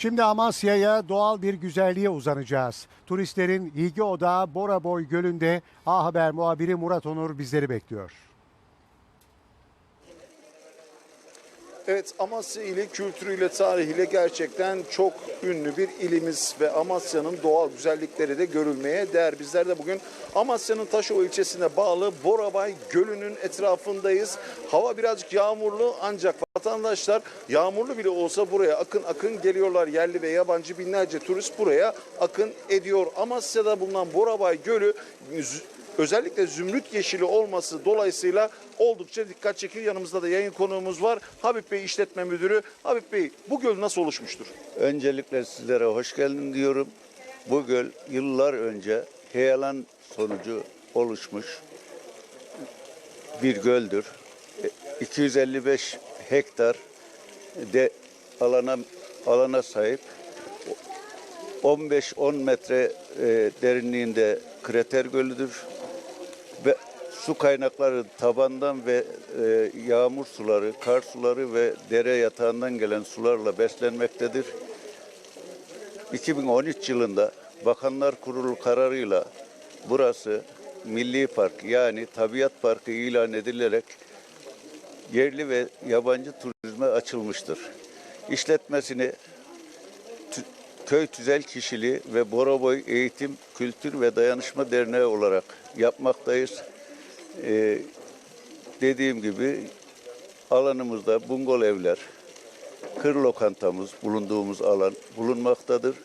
Şimdi Amasya'ya doğal bir güzelliğe uzanacağız. Turistlerin ilgi odağı Boraboy Gölü'nde A Haber muhabiri Murat Onur bizleri bekliyor. Evet Amasya ili kültürüyle tarihiyle gerçekten çok ünlü bir ilimiz ve Amasya'nın doğal güzellikleri de görülmeye değer. Bizler de bugün Amasya'nın Taşova ilçesine bağlı Borabay Gölü'nün etrafındayız. Hava birazcık yağmurlu ancak vatandaşlar yağmurlu bile olsa buraya akın akın geliyorlar. Yerli ve yabancı binlerce turist buraya akın ediyor. Amasya'da bulunan Borabay Gölü özellikle zümrüt yeşili olması dolayısıyla oldukça dikkat çekiyor. Yanımızda da yayın konuğumuz var. Habib Bey işletme müdürü. Habib Bey bu göl nasıl oluşmuştur? Öncelikle sizlere hoş geldin diyorum. Bu göl yıllar önce heyelan sonucu oluşmuş bir göldür. E, 255 hektar de alana alana sahip. 15-10 metre e, derinliğinde krater gölüdür ve su kaynakları tabandan ve e, yağmur suları, kar suları ve dere yatağından gelen sularla beslenmektedir. 2013 yılında Bakanlar Kurulu kararıyla burası Milli Park yani Tabiat Parkı ilan edilerek yerli ve yabancı turizme açılmıştır. İşletmesini Köy Tüzel Kişiliği ve Boraboy Eğitim, Kültür ve Dayanışma Derneği olarak yapmaktayız. Ee, dediğim gibi alanımızda bungol evler, kır lokantamız bulunduğumuz alan bulunmaktadır.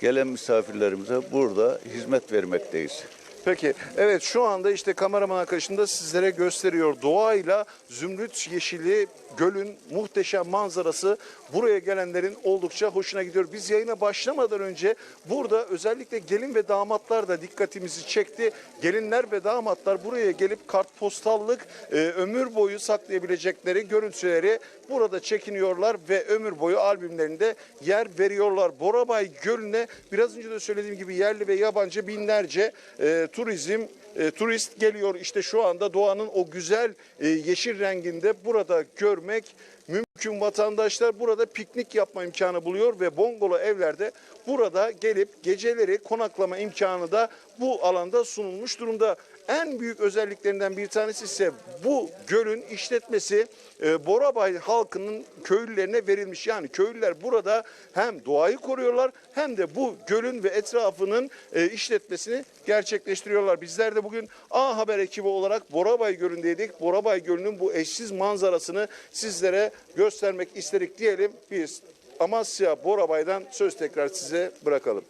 Gelen misafirlerimize burada hizmet vermekteyiz. Peki evet şu anda işte kameraman arkadaşım da sizlere gösteriyor. Doğayla zümrüt yeşili gölün muhteşem manzarası buraya gelenlerin oldukça hoşuna gidiyor. Biz yayına başlamadan önce burada özellikle gelin ve damatlar da dikkatimizi çekti. Gelinler ve damatlar buraya gelip kartpostallık e, ömür boyu saklayabilecekleri görüntüleri burada çekiniyorlar ve ömür boyu albümlerinde yer veriyorlar. Borabay Gölü'ne biraz önce de söylediğim gibi yerli ve yabancı binlerce e, turizm e, turist geliyor. İşte şu anda doğanın o güzel e, yeşil renginde burada görmek mümkün. Vatandaşlar burada piknik yapma imkanı buluyor ve bongolo evlerde burada gelip geceleri konaklama imkanı da bu alanda sunulmuş durumda. En büyük özelliklerinden bir tanesi ise bu gölün işletmesi e, Borabay halkının köylülerine verilmiş. Yani köylüler burada hem doğayı koruyorlar hem de bu gölün ve etrafının e, işletmesini gerçekleştiriyorlar. Bizler de bugün A Haber ekibi olarak Borabay Gölü'ndeydik. Borabay Gölü'nün bu eşsiz manzarasını sizlere göstermek istedik diyelim. Biz Amasya Borabay'dan söz tekrar size bırakalım.